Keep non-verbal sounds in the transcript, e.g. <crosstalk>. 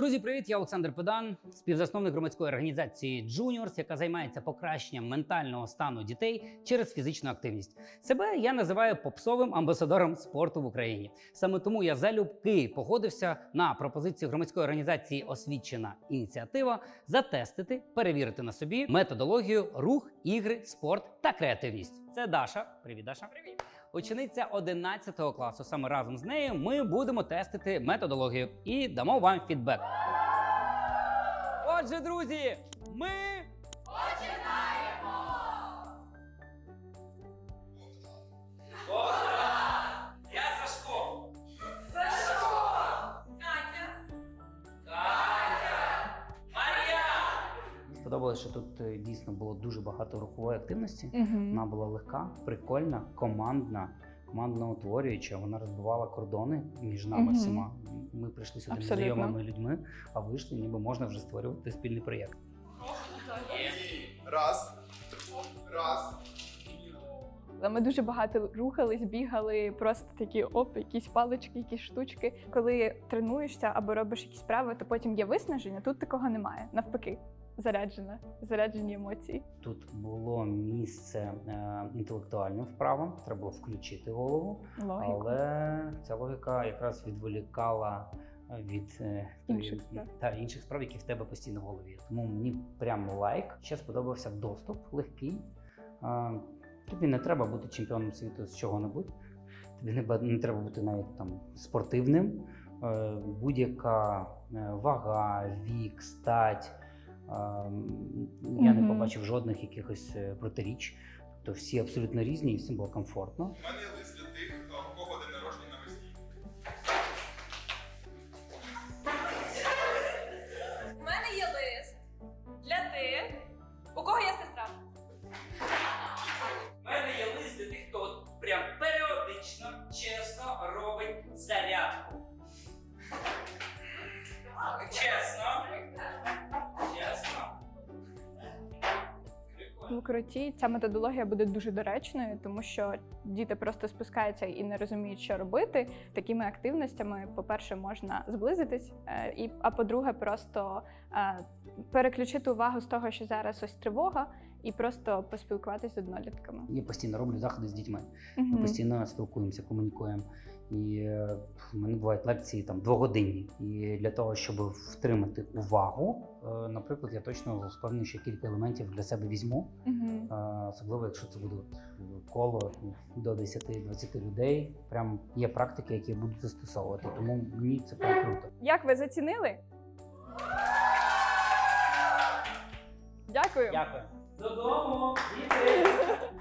Друзі, привіт! Я Олександр Педан, співзасновник громадської організації Juniors, яка займається покращенням ментального стану дітей через фізичну активність. Себе я називаю попсовим амбасадором спорту в Україні. Саме тому я залюбки погодився на пропозицію громадської організації Освічена ініціатива затестити, перевірити на собі методологію рух, ігри, спорт та креативність. Це Даша. Привіт, Даша. Привіт. Учениця 11 класу. Саме разом з нею ми будемо тестити методологію і дамо вам фідбек. Отже, друзі, ми Мені сподобалося, що тут е, дійсно було дуже багато рухової активності. Вона була легка, прикольна, командна, командно утворююча. Вона розбивала кордони між нами Мгм. всіма. Ми прийшли сюди незнайомими людьми, а вийшли, ніби можна вже створювати спільний проєкт. Раз. Раз. Ми дуже багато рухались, бігали, просто такі оп, якісь палички, якісь штучки. Коли тренуєшся або робиш якісь справи, то потім є виснаження. Тут такого немає. Навпаки, заряджена, заряджені емоції. Тут було місце е, інтелектуальним вправам, треба було включити голову, Логіка. але ця логіка якраз відволікала від е, Інших справ. та інших справ, які в тебе постійно в голові. Тому мені прямо лайк. Ще сподобався доступ легкий. Е, Тобі не треба бути чемпіоном світу з чого-небудь. Тобі не, не треба бути навіть там спортивним. Е, Будь-яка е, вага, вік, стать. Я не побачив жодних якихось е, протиріч. Тобто всі абсолютно різні і всім було комфортно. У мене є лист для тих, у кого день народження навесні. У мене є лист для тих, у кого є сестра. В круті ця методологія буде дуже доречною, тому що діти просто спускаються і не розуміють, що робити. Такими активностями, по-перше, можна зблизитись, е, і а по-друге, просто е, переключити увагу з того, що зараз ось тривога, і просто поспілкуватися з однолітками. Я постійно роблю заходи з дітьми. Ми постійно спілкуємося, комунікуємо. І в мене бувають лекції там двогодинні. І для того, щоб втримати увагу, е, наприклад, я точно впевнений, що кілька елементів для себе візьму. Е, Особливо, якщо це буде коло до 10-20 людей. Прям є практики, які я буду застосовувати. Тому мені це прям круто. Як ви зацінили? Дякую. Дякую. Додому, діти! <laughs>